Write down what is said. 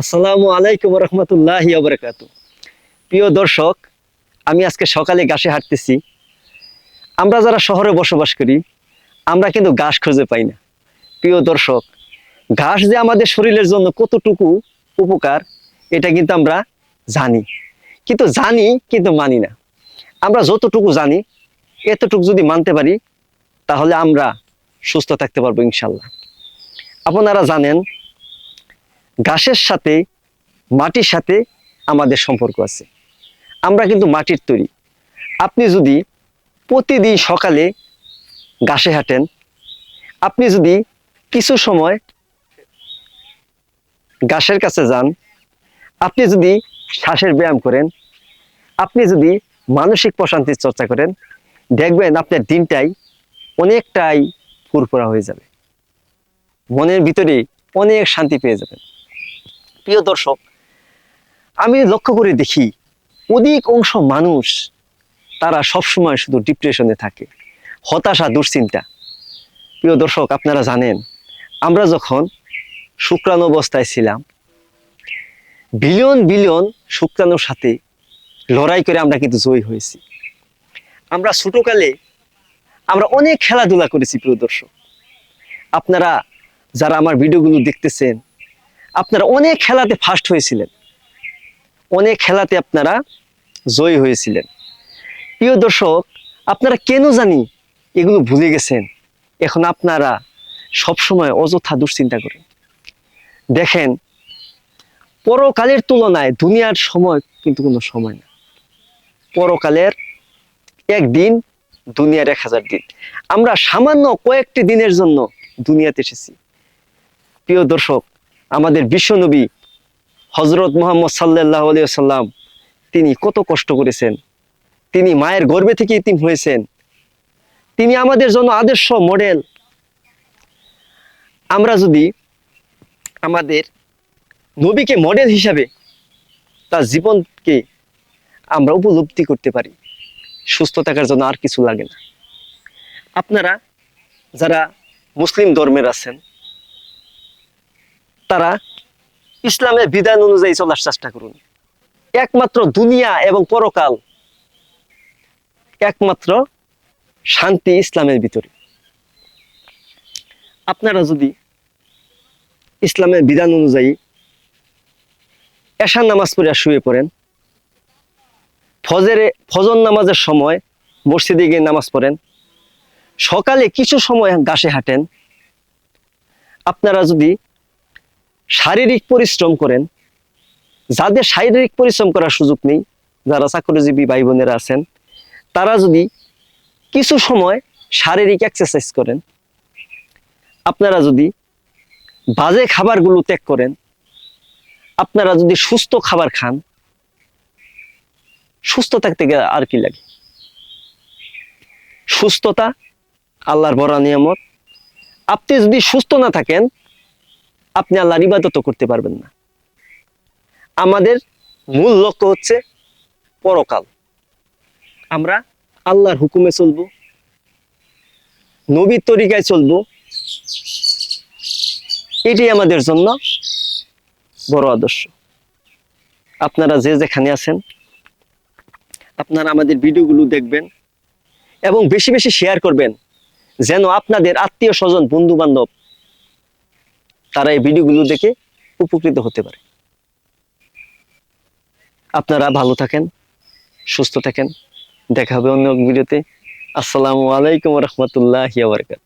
আসসালামু আলাইকুম রহমতুল্লাহ বরকাত প্রিয় দর্শক, আমি আজকে সকালে ঘাসে হাঁটতেছি। আমরা যারা শহরে বসবাস করি, আমরা কিন্তু ঘাস খুঁজে পাই না। প্রিয় দর্শক, ঘাস যে আমাদের শরীরের জন্য কতটুকু উপকার, এটা কিন্তু আমরা জানি। কিন্তু জানি, কিন্তু মানি না। আমরা যতটুকু জানি, এতটুকু যদি মানতে পারি, তাহলে আমরা সুস্থ থাকতে পারব ইনশাল্লাহ। আপনারা জানেন ঘাসের সাথে, মাটির সাথে আমাদের সম্পর্ক আছে। আমরা কিন্তু মাটির তৈরি। আপনি যদি প্রতিদিন সকালে ঘাসে হাঁটেন, আপনি যদি কিছু সময় ঘাসের কাছে যান, আপনি যদি শ্বাসের ব্যায়াম করেন, আপনি যদি মানসিক প্রশান্তির চর্চা করেন, দেখবেন আপনার দিনটাই অনেকটাই ফুরফুরা হয়ে যাবে। মনের ভিতরে অনেক শান্তি পেয়ে যাবেন। প্রিয় দর্শক, আমি লক্ষ্য করে দেখি অধিক অংশ মানুষ তারা সবসময় শুধু ডিপ্রেশনে থাকে, হতাশা, দুশ্চিন্তা। প্রিয় দর্শক, আপনারা জানেন, আমরা যখন শুক্রাণু অবস্থায় ছিলাম, বিলিয়ন বিলিয়ন শুক্রাণুর সাথে লড়াই করে আমরা কিন্তু জয়ী হয়েছি। আমরা ছোটকালে আমরা অনেক খেলাধুলা করেছি, প্রিয় দর্শক। আপনারা যারা আমার ভিডিওগুলো দেখতেছেন আপনারা অনেক খেলাতে ফার্স্ট হয়েছিলেন। অনেক খেলাতে আপনারা জয়ী হয়েছিলেন। প্রিয় দর্শক, আপনারা কেন জানি এগুলো ভুলে গেছেন? এখন আপনারা সবসময় অযথা দুশ্চিন্তা করেন। দেখেন, পরকালের তুলনায় দুনিয়ার সময় কিন্তু কোনো সময় না। পরকালের একদিন দুনিয়ার এক হাজার দিন। আমরা সামান্য কয়েকটি দিনের জন্য দুনিয়াতে এসেছি। প্রিয় দর্শক আমাদের বিশ্বনবী হজরত মোহাম্মদ সাল্লাহ সাল্লাম তিনি কত কষ্ট করেছেন। তিনি মায়ের গর্ভে থেকে ইতিম হয়েছেন। তিনি আমাদের জন্য আদর্শ মডেল। আমরা যদি আমাদের নবীকে মডেল হিসাবে তার জীবনকে আমরা উপলব্ধি করতে পারি, সুস্থ থাকার জন্য আর কিছু লাগে না। আপনারা যারা মুসলিম ধর্মের আছেন তারা ইসলামের বিধান অনুযায়ী চলার চেষ্টা করুন। একমাত্র দুনিয়া এবং পরকাল একমাত্র শান্তি ইসলামের ভিতরে। আপনারা যদি ইসলামের বিধান অনুযায়ী এশার নামাজ পড়িয়া শুয়ে পড়েন, ফজরে, ফজর নামাজের সময় মসজিদে গিয়ে নামাজ পড়েন, সকালে কিছু সময় গাছে হাঁটেন, আপনারা যদি শারীরিক পরিশ্রম করেন। যাদের শারীরিক পরিশ্রম করার সুযোগ নেই, যারা চাকরিজীবী ভাই বোনেরা আছেন, তারা যদি কিছু সময় শারীরিক এক্সারসাইজ করেন, আপনারা যদি বাজে খাবারগুলো ত্যাগ করেন, আপনারা যদি সুস্থ খাবার খান, সুস্থ থাকতে গেলে আর কি লাগে? সুস্থতা, আল্লাহর বড় নিয়ামত। আপনি যদি সুস্থ না থাকেন আপনি আল্লাহর ইবাদত করতে পারবেন না। আমাদের মূল লক্ষ্য হচ্ছে পরকাল। আমরা আল্লাহর হুকুমে চলবো, নবীর তরিকায় চলবো এটি আমাদের জন্য বড় আদর্শ। আপনারা যে যেখানে আছেন, আপনারা আমাদের ভিডিওগুলো দেখবেন এবং বেশি বেশি শেয়ার করবেন, যেন আপনাদের আত্মীয় স্বজন বন্ধু বান্ধব তারা এই ভিডিওগুলো দেখে উপকৃত হতে পারে। আপনারা ভালো থাকেন, সুস্থ থাকেন। দেখা হবে অন্য ভিডিওতে। আসসালামু আলাইকুম রহমতুল্লাহ বারকাত